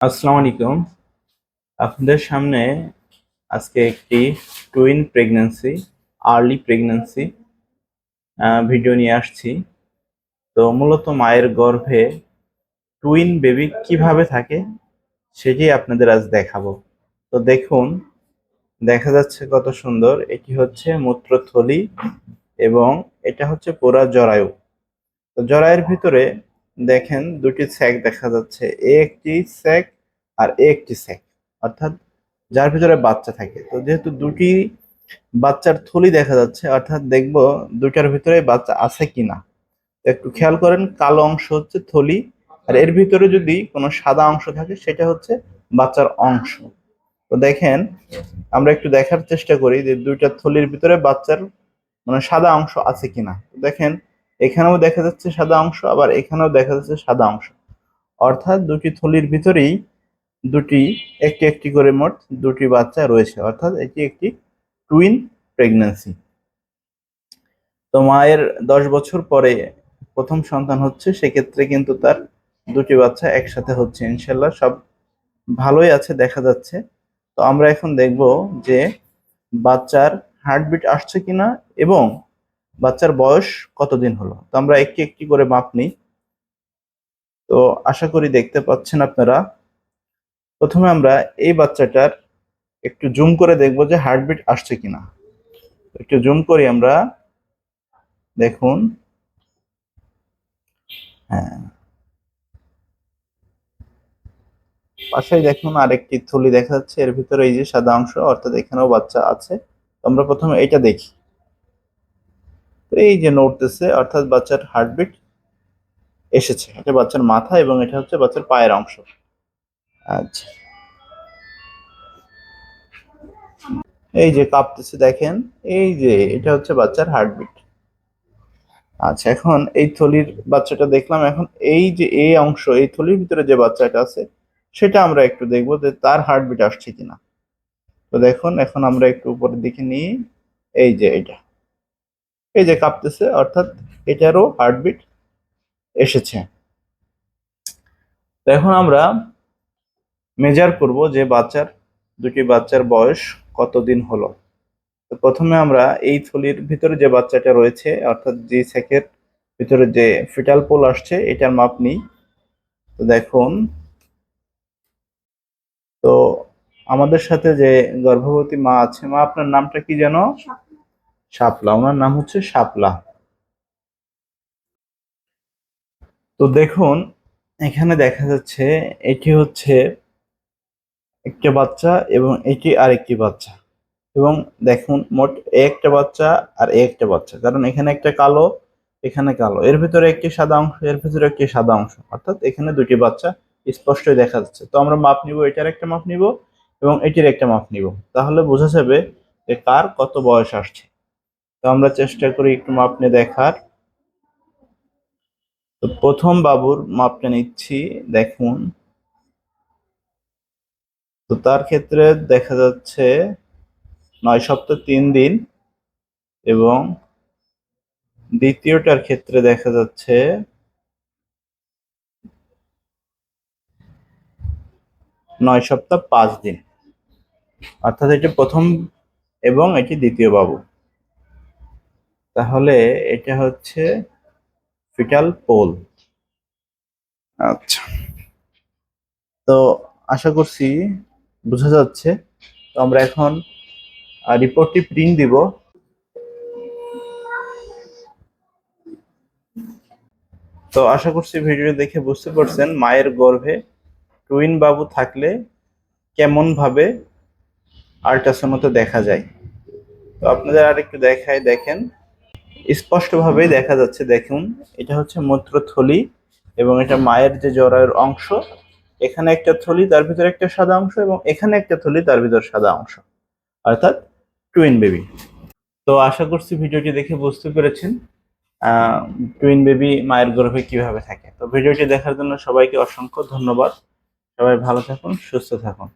আসসালামু আলাইকুম। আপনাদের সামনে আজকে একটি twin pregnancy early pregnancy video নিয়ে আসছি। তো মূলত মায়ের গর্ভে টুইন বেবি কীভাবে থাকে সেটি আপনাদের আজ দেখাবো। তো দেখুন, দেখা যাচ্ছে কত সুন্দর। এটি হচ্ছে মূত্রথলি এবং এটা হচ্ছে পুরা জরায়ু। তো জরায়ুর ভিতরে দেখেন দুটি স্যাক দেখা যাচ্ছে, এ একটি স্যাক আর এ একটি স্যাক অর্থাৎ যার ভিতরে বাচ্চা থাকে। তো যেহেতু দুটি বাচ্চার থলি দেখা যাচ্ছে, অর্থাৎ দেখব দুটার ভিতরে বাচ্চা আছে কিনা। তো একটু খেয়াল করেন, কালো অংশ হচ্ছে থলি আর এর ভিতরে যদি কোনো সাদা অংশ থাকে, সেটা হচ্ছে বাচ্চার অংশ। তো দেখেন, আমরা একটু দেখার চেষ্টা করি যে দুইটা থলির ভিতরে বাচ্চার মানে সাদা অংশ আছে কিনা। দেখেন এখানেও দেখা যাচ্ছে সাদা অংশ, আবার এখানেও দেখা যাচ্ছে সাদা অংশ। অর্থাৎ দুটি থলির ভিতরেই দুটি, একটি একটি করে মোট দুটি বাচ্চা রয়েছে। অর্থাৎ এটি একটি টুইন প্রেগন্যান্সি তো মায়ের দশ বছর পরে প্রথম সন্তান হচ্ছে, সেক্ষেত্রে কিন্তু তার দুটি বাচ্চা একসাথে হচ্ছে। ইনশাল্লাহ সব ভালোই আছে, দেখা যাচ্ছে। তো আমরা এখন দেখব যে বাচ্চার হার্টবিট আসছে কিনা এবং বাচ্চার বয়স কতদিন হলো? তো আমরা একটি একটি করে মাপ নিই। তো আশা করি দেখতে পাচ্ছেন আপনারা। প্রথমে আমরা এই বাচ্চাটার একটু জুম করে দেখব যে হার্টবিট আসছে কিনা। একটু জুম করি আমরা। দেখুন। হ্যাঁ। পাশে দেখুন আরেকটি থলি দেখা যাচ্ছে। এর ভিতরে এই যে সাদা অংশ, অর্থাৎ এখানেও বাচ্চা আছে। আমরা প্রথমে এটা দেখি। তো এই যে নড়তেছে, অর্থাৎ বাচ্চার হার্টবিট এসেছে। এটা বাচ্চার মাথা এবং এটা হচ্ছে বাচ্চার পায়ের অংশ। আচ্ছা। এই যে কাঁপতেছে, দেখেন, এই যে এটা হচ্ছে বাচ্চার হার্টবিট আচ্ছা এখন এই থলির বাচ্চাটা দেখলাম, এখন এই যে এই অংশ, এই থলির ভিতরে যে বাচ্চাটা আছে, সেটা আমরা একটু দেখব যে তার হার্টবিট আসছে কিনা। তো দেখুন, এখন আমরা একটু উপরের দিকে নিই। এই যে এটা। এই যে কাঁপতেছে, অর্থাৎ এটারও হার্টবিট এসেছে। এখন আমরা মেজার করব যে বাচ্চার, দুটি বাচ্চার বয়স কতদিন হলো। তো প্রথমে আমরা এই থলির ভিতরে যে বাচ্চাটা রয়েছে, অর্থাৎ যে স্যাকের ভিতরে যে ফিটাল পোল আসছে, এটার মাপ নিই। তো দেখুন, তো আমাদের সাথে যে গর্ভবতী মা আছে, মা, আপনার নামটা কি যেন? শাপলা, ওনার নাম হচ্ছে শাপলা। তো দেখুন, এখানে দেখা যাচ্ছে এটি হচ্ছে একটা বাচ্চা এবং এটি আরেকটি বাচ্চা। এবং দেখুন, মোট একটা বাচ্চা আর একটা বাচ্চা। কারণ এখানে একটা কালো, এখানে কালো। এর ভিতরে একটি সাদা অংশ, এর ভিতরে একটি সাদা অংশ। অর্থাৎ এখানে দুটি বাচ্চা স্পষ্টই দেখা যাচ্ছে। তো আমরা মাপ নিব, এটার একটা মাপ নিব এবং এটির একটা মাপ নিব। তাহলে বোঝা যাবে যে কার কত বয়স আসছে। তো আমরা চেষ্টা করি একটু মাপ নিয়ে দেখার। তো প্রথম বাবুর মাপটা নিচ্ছি, দেখুন। তো তার ক্ষেত্রে দেখা যাচ্ছে নয় সপ্তাহ তিন দিন এবং দ্বিতীয়টার ক্ষেত্রে দেখা যাচ্ছে নয় সপ্তাহ পাঁচ দিন। অর্থাৎ এটি প্রথম এবং এটি দ্বিতীয় বাবু। তাহলে এটা হচ্ছে ফিটাল পোল আচ্ছা। তো আশা করছি বোঝা যাচ্ছে। তো আমরা এখন রিপোর্টটি প্রিন্ট দিব। তো আশা করছি ভিডিও দেখে বুঝতে পারছেন, মায়ের গর্ভে টুইন বাবু থাকলে কেমন ভাবে আল্ট্রাসাউন্ডতে দেখা যায়। তো আপনাদের আর একটু দেখায় দেখেন। স্পষ্টভাবেই দেখা যাচ্ছে, দেখুন, এটা হচ্ছে মূত্রথলি এবং এটা মায়ের যে জরায়ুর অংশ, এখানে একটা থলি, তার ভিতরে একটা সাদা অংশ এবং এখানে একটা থলি, তার ভিতর সাদা অংশ। অর্থাৎ টুইন বেবি তো আশা করছি ভিডিওটি দেখে বুঝতে পেরেছেন টুইন বেবি মায়ের গর্ভে কীভাবে থাকে। তো ভিডিওটি দেখার জন্য সবাইকে অসংখ্য ধন্যবাদ। সবাই ভালো থাকুন, সুস্থ থাকুন।